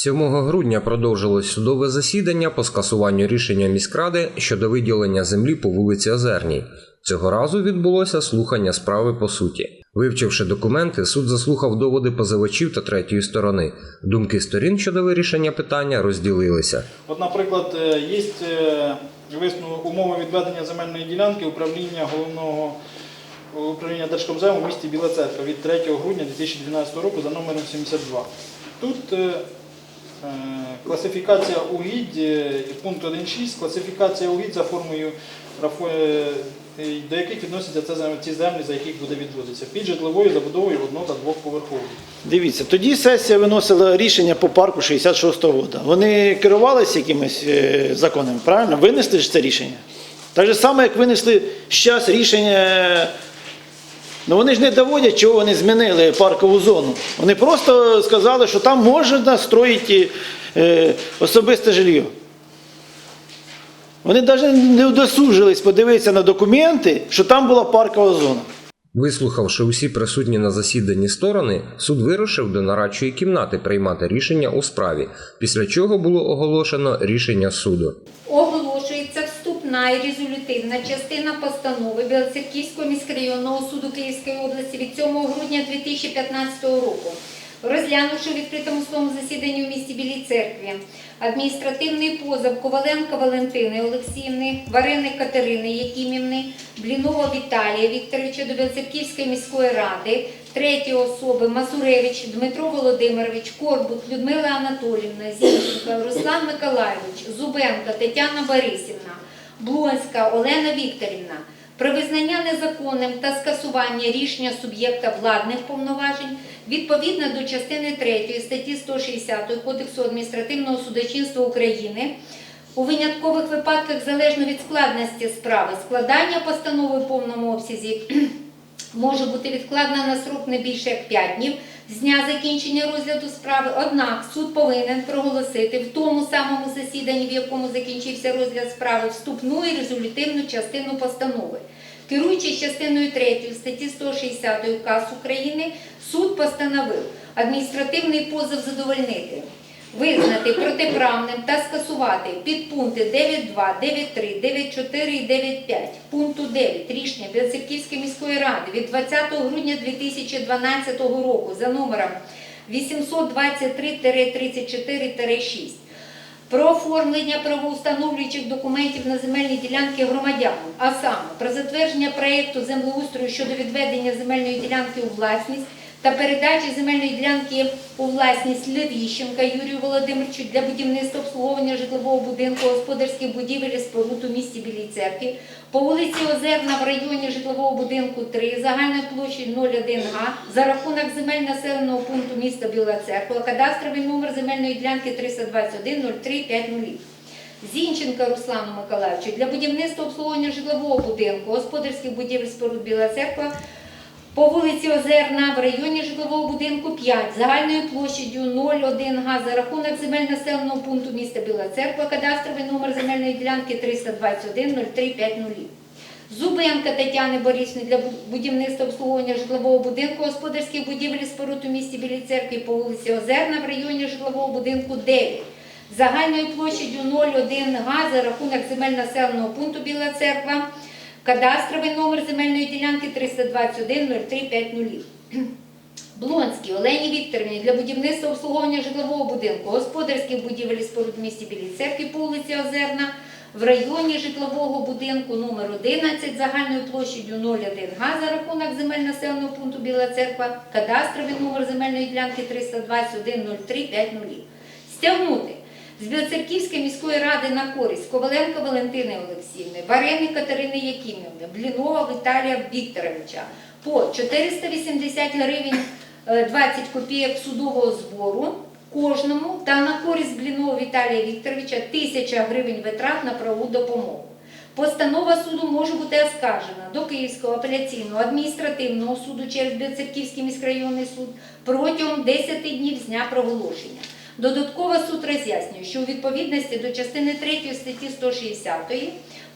7 грудня продовжилось судове засідання по скасуванню рішення міськради щодо виділення землі по вулиці Озерній. Цього разу відбулося слухання справи по суті. Вивчивши документи, суд заслухав доводи позивачів та третьої сторони. Думки сторін щодо вирішення питання розділилися. От, наприклад, е, є е, умови відведення земельної ділянки управління головного управління Держкомзему в місті Біла Церква від 3 грудня 2012 року за номером 72. Тут е, класифікація угідь, е, пункт 1.6, класифікація угідь за формою е, до яких відносяться ці землі, за яких буде відводитися, під житловою забудовою одно- та двохповерховою. Дивіться, тоді сесія виносила рішення по парку 66-го року. Вони керувалися якимись е, законами, правильно? Винесли ж це рішення. Так же само, як винесли зараз рішення. Ну вони ж не доводять, чого вони змінили паркову зону. Вони просто сказали, що там можна строїти е, особисте жилье. Вони навіть не удосужились подивитися на документи, що там була паркова зона. Вислухавши усі присутні на засіданні сторони, суд вирушив до нарадчої кімнати приймати рішення у справі, після чого було оголошено рішення суду. Оголошується вступна резолютивна частина постанови Білоцерківського міськрайонного суду Київської області від 7 грудня 2015 року. Розглянувши у відкритому судовому засіданні у місті Білій церкві адміністративний позов Коваленка Валентини Олексіївни, Варени Катерини Якимівни, Блінова Віталія Вікторовича до Білоцерківської міської ради, третьої особи Мазуревич Дмитро Володимирович, Корбут Людмила Анатолівна, Зінченко, Руслан Миколайович, Зубенко Тетяна Борисівна, Блонська Олена Вікторівна про визнання незаконним та скасування рішення суб'єкта владних повноважень відповідно до частини 3 статті 160 Кодексу адміністративного судочинства України у виняткових випадках залежно від складності справи складання постанови в повному обсязі може бути відкладена на срок не більше як 5 днів з дня закінчення розгляду справи. Однак суд повинен проголосити в тому самому засіданні, в якому закінчився розгляд справи, вступну і резолютивну частину постанови. Керуючись частиною 3 статті 160 УКАС України, суд постановив адміністративний позов задовольнити. Визнати протиправним та скасувати підпункти 9.2, 9.3, 9.4 і 9.5 пункту 9 рішення Білоцерківської міської ради від 20 грудня 2012 року за номером 823-34-6 про оформлення правоустановлюючих документів на земельні ділянки громадянам, а саме про затвердження проєкту землеустрою щодо відведення земельної ділянки у власність та передачі земельної ділянки у власність Левіщенка Юрію Володимировичу для будівництва обслуговування житлового будинку господарських будівель і споруд у місті Білій церкві по вулиці Озерна в районі житлового будинку 3 загальної площі 01 га за рахунок земель населеного пункту міста Біла Церква, кадастровий номер земельної ділянки 321 03 50. Зінченка Руслану Миколаївичу для будівництва обслуговування житлового будинку, господарських будівель споруд Біла Церква по вулиці Озерна в районі житлового будинку 5 загальною площадю 0,1 га за рахунок земель населеного пункту міста Біла Церква, кадастровий номер земельної ділянки 321 03 50. Зубенка Тетяни Борисівни для будівництва обслуговування житлового будинку, господарських будівель споруд у місті Білій церкві по вулиці Озерна в районі житлового будинку 9 загальною площадю 0,1 га за рахунок земель населеного пункту Біла Церква, кадастровий номер земельної ділянки 321 03 50. Блонській Олені Вікторівні для будівництва обслуговування житлового будинку, господарських будівель і споруд в місті Білій церкві по вулиці Озерна в районі житлового будинку номер 11 загальною площадю 0,1 га за рахунок земель населеного пункту Біла церква, кадастровий номер земельної ділянки 321 03 50. Стягнути з Білоцерківської міської ради на користь Коваленка Валентини Олексіївни, Варени Катерини Якимівни, Блінова Віталія Вікторовича по 480 гривень е, 20 копійок судового збору кожному та на користь Блінова Віталія Вікторовича 1000 гривень витрат на правову допомогу. Постанова суду може бути оскаржена до Київського апеляційного адміністративного суду через Білоцерківський міськрайонний суд протягом 10 днів з дня проголошення. Додатково суд роз'яснює, що у відповідності до частини 3 статті 160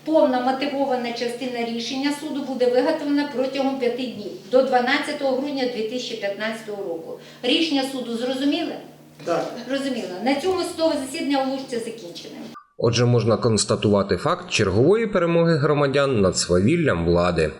повна мотивована частина рішення суду буде виготовлена протягом 5 днів до 12 грудня 2015 року. Рішення суду зрозуміле? Так. Зрозуміло. На цьому судове засідання оголошується закінченим. Отже, можна констатувати факт чергової перемоги громадян над свавіллям влади.